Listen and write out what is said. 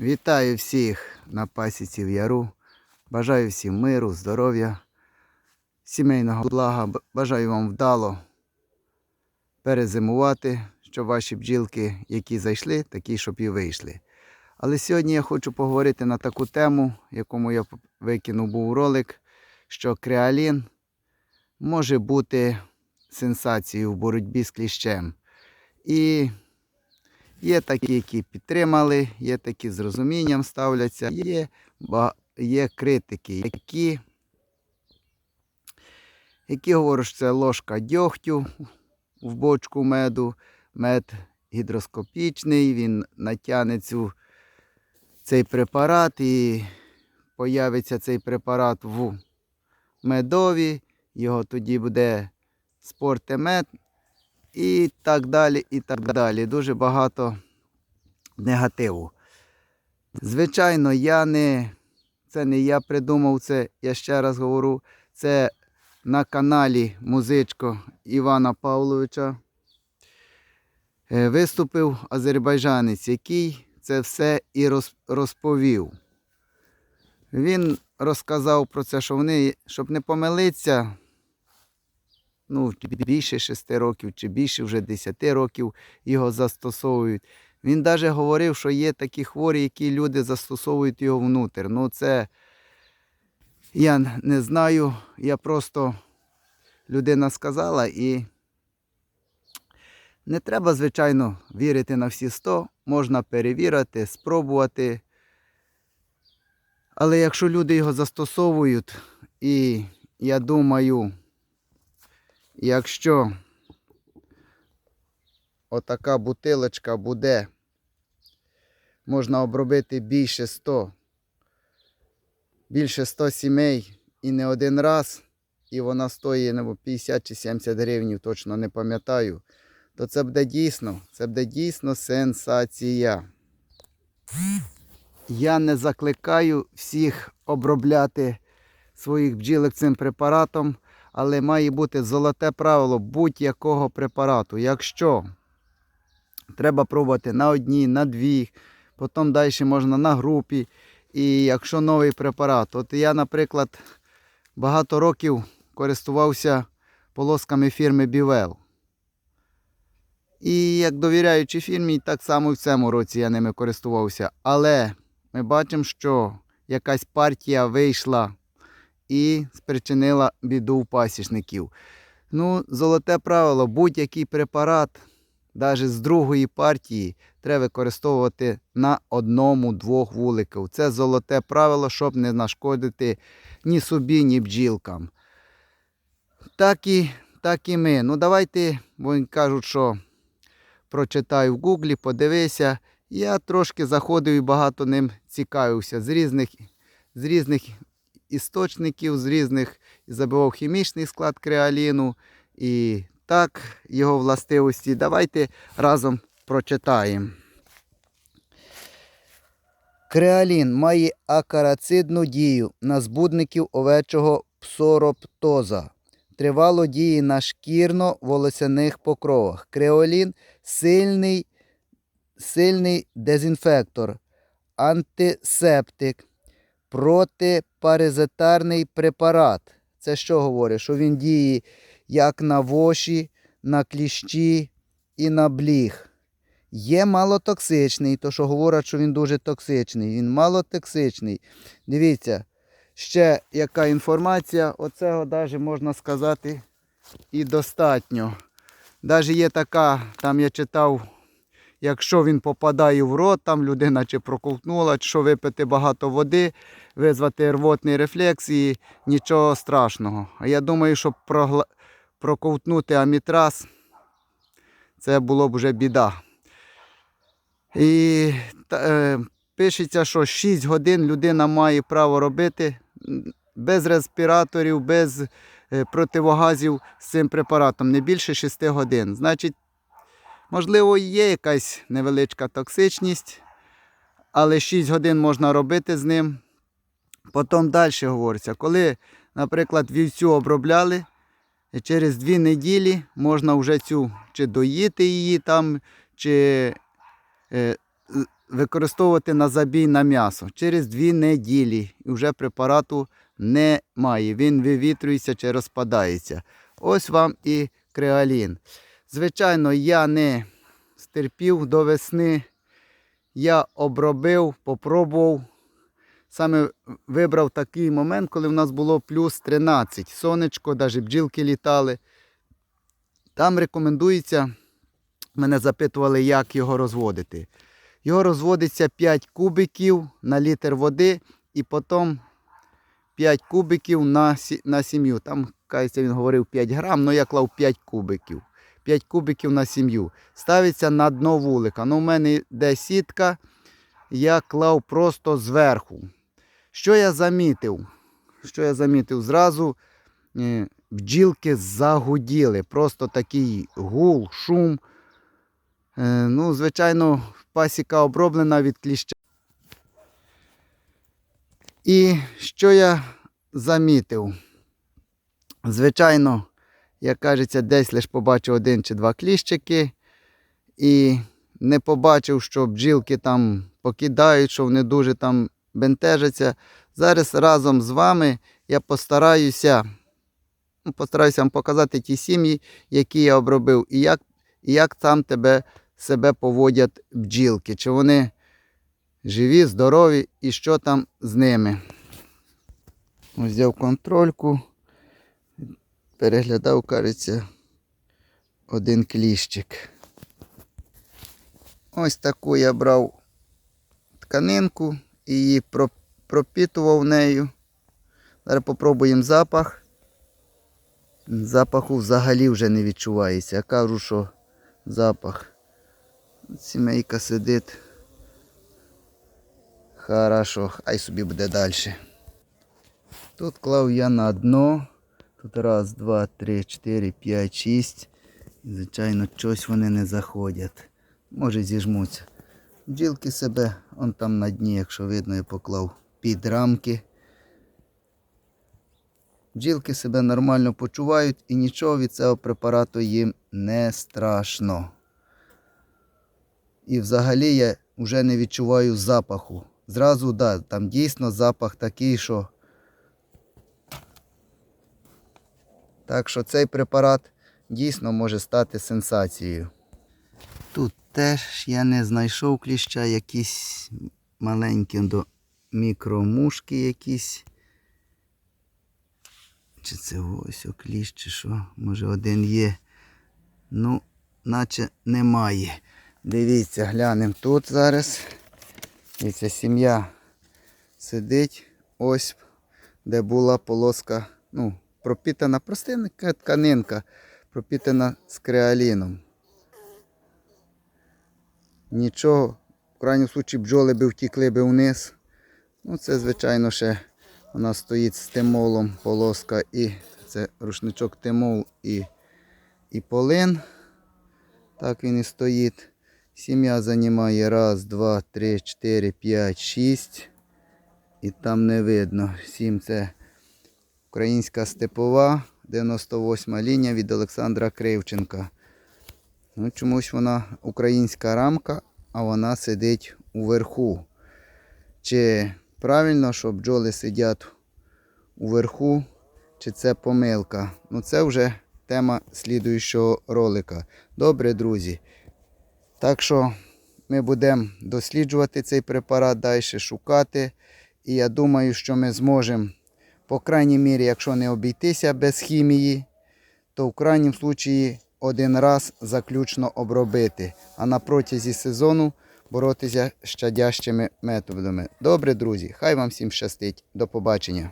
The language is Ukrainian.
Вітаю всіх на пасіці в яру. Бажаю всім миру, здоров'я, сімейного блага. Бажаю вам вдало перезимувати, щоб ваші бджілки, які зайшли, такі, щоб і вийшли. Але сьогодні я хочу поговорити на таку тему, якому я викинув був ролик, що креалін може бути сенсацією в боротьбі з кліщем. І Є такі, які підтримали, є такі з розумінням ставляться, є, є критики, які, які говорять, що це ложка дьогтю в бочку меду, мед гідроскопічний, він натягне цю, цей препарат і появиться цей препарат в медові, його тоді буде спорти мед, і так далі, і так далі. Дуже багато негативу. Звичайно, я не, це не я придумав це, я ще раз говорю, це на каналі музичко Івана Павловича е, виступив азербайджанець, який це все і розповів. Він розказав про це, що вони, щоб не помилитися, ну, більше 6 років чи більше вже 10 років його застосовують. Він навіть говорив, що є такі хворі, які люди застосовують його внутрі. Ну, це я не знаю. Я просто людина сказала і не треба, звичайно, вірити на всі 100. Можна перевірити, спробувати. Але якщо люди його застосовують, і я думаю, якщо отака бутилочка буде, можна обробити більше 100, більше 100 сімей і не один раз, і вона стоїть ну, 50 чи 70 гривень, точно не пам'ятаю, то це буде дійсно, це буде дійсно сенсація. Я не закликаю всіх обробляти своїх бджілок цим препаратом, але має бути золоте правило будь-якого препарату. Якщо треба пробувати на одній, на дві, потім далі можна на групі. І якщо новий препарат, от я, наприклад, багато років користувався полосками фірми Бівел. І як довіряючи фірмі, так само в цьому році я ними користувався. Але ми бачимо, що якась партія вийшла і спричинила біду у пасічників. Ну, золоте правило, будь-який препарат, навіть з другої партії, треба використовувати на одному-двох вуликів. Це золоте правило, щоб не нашкодити ні собі, ні бджілкам. Так і, так і ми. Ну, давайте, бо кажуть, що прочитай в гуглі, подивися. Я трошки заходив і багато ним цікавився з різних, з різних істочників, з різних і забивав хімічний склад креаліну і так його властивості. Давайте разом прочитаємо. Креалін має акарацидну дію на збудників овечого псороптоза. Тривало діє на шкірно-волосяних покровах. Креолін сильний, сильний дезінфектор, антисептик, протипаразитарний препарат. Це що говорить? Що він діє як на воші, на кліщі і на бліг. Є малотоксичний, то що говорять, що він дуже токсичний. Він малотоксичний. Дивіться, ще яка інформація, оцього навіть можна сказати і достатньо. Навіть є така, там я читав, якщо він попадає в рот, там людина чи проковтнула, чи що випити багато води, визвати рвотний рефлекс і нічого страшного. А я думаю, щоб прогла... проковтнути амітраз, це було б вже біда. І е, пишеться, що 6 годин людина має право робити без респіраторів, без е, противогазів з цим препаратом, не більше 6 годин. Значить, можливо, є якась невеличка токсичність, але 6 годин можна робити з ним. Потім далі говориться, коли, наприклад, вівцю обробляли, і через 2 неділі можна вже цю чи доїти її там, чи е, використовувати на забій на м'ясо. Через дві неділі і вже препарату немає. Він вивітрюється чи розпадається. Ось вам і креалін. Звичайно, я не стерпів до весни. Я обробив, попробував. Саме вибрав такий момент, коли в нас було плюс 13. Сонечко, навіть бджілки літали. Там рекомендується, мене запитували, як його розводити. Його розводиться 5 кубиків на літр води і потім 5 кубиків на, сі- на сім'ю. Там, кажеться, він говорив 5 грам, але я клав 5 кубиків. 5 кубиків на сім'ю. Ставиться на дно вулика. Ну, у мене йде сітка, я клав просто зверху. Що я замітив? Що я замітив? Зразу е, бджілки загуділи. Просто такий гул, шум. Е, ну, звичайно, пасіка оброблена від кліща. І що я замітив? Звичайно, як кажеться, десь лише побачив один чи два кліщики і не побачив, що бджілки там покидають, що вони дуже там бентежаться. Зараз разом з вами я постараюся, ну, постараюся вам показати ті сім'ї, які я обробив, і як, і як там тебе себе поводять бджілки. Чи вони живі, здорові і що там з ними. Взяв контрольку, переглядав, кажеться, один кліщик. Ось таку я брав тканинку і її про- пропітував нею. Зараз попробуємо запах. Запаху взагалі вже не відчувається. Я кажу, що запах. Сімейка сидить. Хорошо, хай собі буде далі. Тут клав я на дно. Тут раз, два, три, чотири, п'ять, шість. І, Звичайно, щось вони не заходять. Може зіжмуться. Бджілки себе, он там на дні, якщо видно, я поклав під рамки. Бджілки себе нормально почувають і нічого від цього препарату їм не страшно. І взагалі я вже не відчуваю запаху. Зразу, да, там дійсно запах такий, що. Так що цей препарат дійсно може стати сенсацією. Тут теж я не знайшов кліща, якісь маленькі до мікромушки якісь. Чи це ось о кліщ, чи що? Може один є. Ну, наче немає. Дивіться, глянемо тут зараз. Дивіться, сім'я сидить ось, де була полоска, ну, пропітана простинка тканинка, пропітана з креаліном. Нічого, в крайньому случаї бджоли би втікли би вниз. Ну, це, звичайно, ще вона стоїть з тимолом, полоска і це рушничок тимол і, і полин. Так він і стоїть. Сім'я займає раз, два, три, чотири, п'ять, шість. І там не видно. Сім це українська степова, 98 лінія від Олександра Кривченка. Ну, чомусь вона українська рамка, а вона сидить уверху. Чи правильно, що бджоли сидять уверху, чи це помилка? Ну, це вже тема слідуючого ролика. Добре, друзі. Так що ми будемо досліджувати цей препарат, далі шукати. І я думаю, що ми зможемо, по крайній мірі, якщо не обійтися без хімії, то в крайньому случаї один раз заключно обробити, а на протязі сезону боротися з щадящими методами. Добре, друзі, хай вам всім щастить. До побачення.